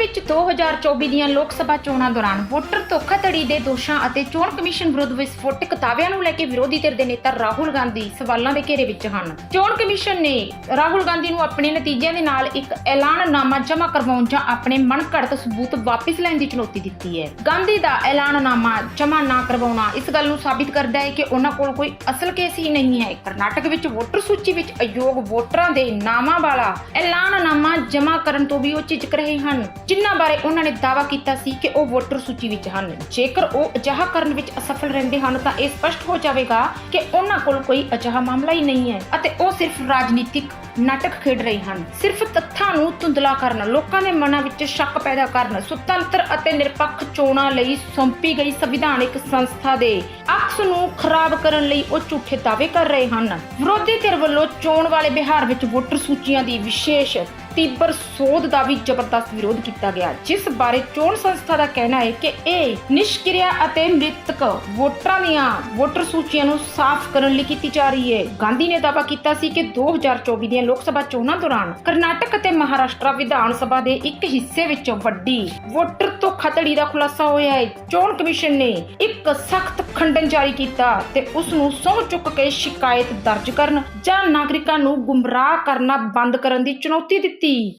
ਵਿੱਚ 2024 ਦੀਆਂ ਲੋਕ ਸਭਾ ਚੋਣਾਂ ਦੌਰਾਨ ਵੋਟਰ ਧੋਖਾਧੜੀ ਦੇ ਦੋਸ਼ਾਂ ਅਤੇ ਚੋਣ ਕਮਿਸ਼ਨ ਵਿਰੁੱਧ ਵਿਸਫੋਟਕ ਦਾਅਵਿਆਂ ਨੂੰ ਲੈ ਕੇ ਵਿਰੋਧੀ ਧਿਰ ਦੇ ਨੇਤਾ ਰਾਹੁਲ ਗਾਂਧੀ ਸਵਾਲਾਂ ਦੇ ਘੇਰੇ ਵਿੱਚ ਹਨ। ਚੋਣ ਕਮਿਸ਼ਨ ਨੇ ਰਾਹੁਲ ਗਾਂਧੀ ਨੂੰ ਆਪਣੇ ਨਤੀਜਿਆਂ ਦੇ ਨਾਲ ਇੱਕ ਐਲਾਨਨਾਮਾ ਜਮ੍ਹਾਂ ਕਰਵਾਉਣ ਜਾਂ ਆਪਣੇ ਮਨਘੜਤ ਸਬੂਤ ਵਾਪਸ ਲੈਣ ਦੀ ਚੁਣੌਤੀ ਦਿੱਤੀ ਹੈ। ਗਾਂਧੀ ਦਾ ਐਲਾਨਨਾਮਾ ਜਮ੍ਹਾਂ ਨਾ ਕਰਵਾਉਣਾ ਇਸ ਗੱਲ ਨੂੰ ਸਾਬਿਤ ਕਰਦਾ ਹੈ ਕਿ ਉਹਨਾਂ ਕੋਲ ਕੋਈ ਅਸਲ ਕੇਸ ਹੀ ਨਹੀਂ ਹੈ। ਕਰਨਾਟਕ ਵਿੱਚ ਵੋਟਰ ਸੂਚੀ ਵਿੱਚ ਅਯੋਗ ਵੋਟਰਾਂ ਦੇ ਨਾਮਾਂ ਵਾਲਾ ਐਲਾਨਨਾਮਾ ਜਮ੍ਹਾਂ ਕਰਨ ਤੋਂ ਵੀ ਉਹ ਝਿਜਕ ਰਹੇ ਹਨ। ਜਿਨ੍ਹਾਂ ਬਾਰੇ ਉਹਨਾਂ ਨੇ ਦਾਅਵਾ ਕੀਤਾ ਸੀ ਕਿ ਉਹ ਵੋਟਰ ਸੂਚੀ ਵਿੱਚ ਹਨ। ਜੇਕਰ ਉਹ ਅਜਿਹਾ ਕਰਨ ਵਿੱਚ ਅਸਫਲ ਰਹਿੰਦੇ ਹਨ, ਤਾਂ ਇਹ ਸਪਸ਼ਟ ਹੋ ਜਾਵੇਗਾ ਕਿ ਉਹਨਾਂ ਕੋਲ ਕੋਈ ਅਜਿਹਾ ਮਾਮਲਾ ਹੀ ਨਹੀਂ ਹੈ ਅਤੇ ਉਹ ਸਿਰਫ ਰਾਜਨੀਤਿਕ ਨਾਟਕ ਖੇਡ ਰਹੇ ਹਨ। ਸਿਰਫ ਤੱਥਾਂ ਨੂੰ ਧੁੰਦਲਾ ਕਰਨ, ਲੋਕਾਂ ਦੇ ਮਨਾਂ ਵਿੱਚ ਸ਼ੱਕ ਪੈਦਾ ਕਰਨ, ਸੁਤੰਤਰ ਅਤੇ ਨਿਰਪੱਖ ਚੋਣਾਂ ਲਈ ਸੌਂਪੀ ਗਈ ਸੰਵਿਧਾਨਿਕ ਸੰਸਥਾ ਦੇ ਅਕਸ ਨੂੰ ਖਰਾਬ ਕਰਨ ਲਈ ਉਹ ਝੂਠੇ ਦਾਅਵੇ ਕਰ ਰਹੇ ਹਨ। ਵਿਰੋਧੀ ਧਿਰ ਵੱਲੋਂ ਚੋਣ ਵਾਲੇ ਬਿਹਾਰ ਵਿੱਚ ਵੋਟਰ ਸੂਚੀਆਂ ਦੀ ਵਿਸ਼ੇਸ਼ ਤੀਬਰ ਸੋਧ ਦਾ ਵੀ ਜ਼ਬਰਦਸਤ ਵਿਰੋਧ ਕੀਤਾ ਗਿਆ, ਜਿਸ ਬਾਰੇ ਚੋਣ ਸੰਸਥਾ ਦਾ ਕਹਿਣਾ ਹੈ ਕਿ ਇਹ ਨਿਸ਼ਕਿਰਿਆ ਅਤੇ ਮ੍ਰਿਤਕ ਵੋਟਰਾਂ ਦੀਆਂ ਵੋਟਰ ਸੂਚੀਆਂ ਨੂੰ ਸਾਫ਼ ਕਰਨ ਲਈ ਕੀਤੀ ਜਾ ਰਹੀ ਹੈ। ਗਾਂਧੀ ਨੇ ਦਾਅਵਾ ਕੀਤਾ ਸੀ ਕਿ 2024 ਦੀਆਂ ਲੋਕ ਸਭਾ ਚੋਣਾਂ ਦੌਰਾਨ ਕਰਨਾਟਕ ਅਤੇ ਮਹਾਰਾਸ਼ਟਰ ਵਿਧਾਨ ਸਭਾ ਦੇ ਇੱਕ ਹਿੱਸੇ ਵਿੱਚ ਵੱਡੀ ਵੋਟਰ ਧੋਖਾਧੜੀ ਦਾ ਖੁਲਾਸਾ ਹੋਇਆ ਹੈ। ਚੋਣ ਕਮਿਸ਼ਨ ਨੇ ਇੱਕ ਸਖਤ ਖੰਡਨ ਜਾਰੀ ਕੀਤਾ ਤੇ ਉਸ ਨੂੰ ਸਹੁੰ ਚੁੱਕ ਕੇ ਸ਼ਿਕਾਇਤ ਦਰਜ ਕਰਨ ਜਾਂ ਨਾਗਰਿਕਾਂ ਨੂੰ ਗੁੰਮਰਾਹ ਕਰਨਾ ਬੰਦ ਕਰਨ ਦੀ ਚੁਣੌਤੀ ਦਿੱਤੀ।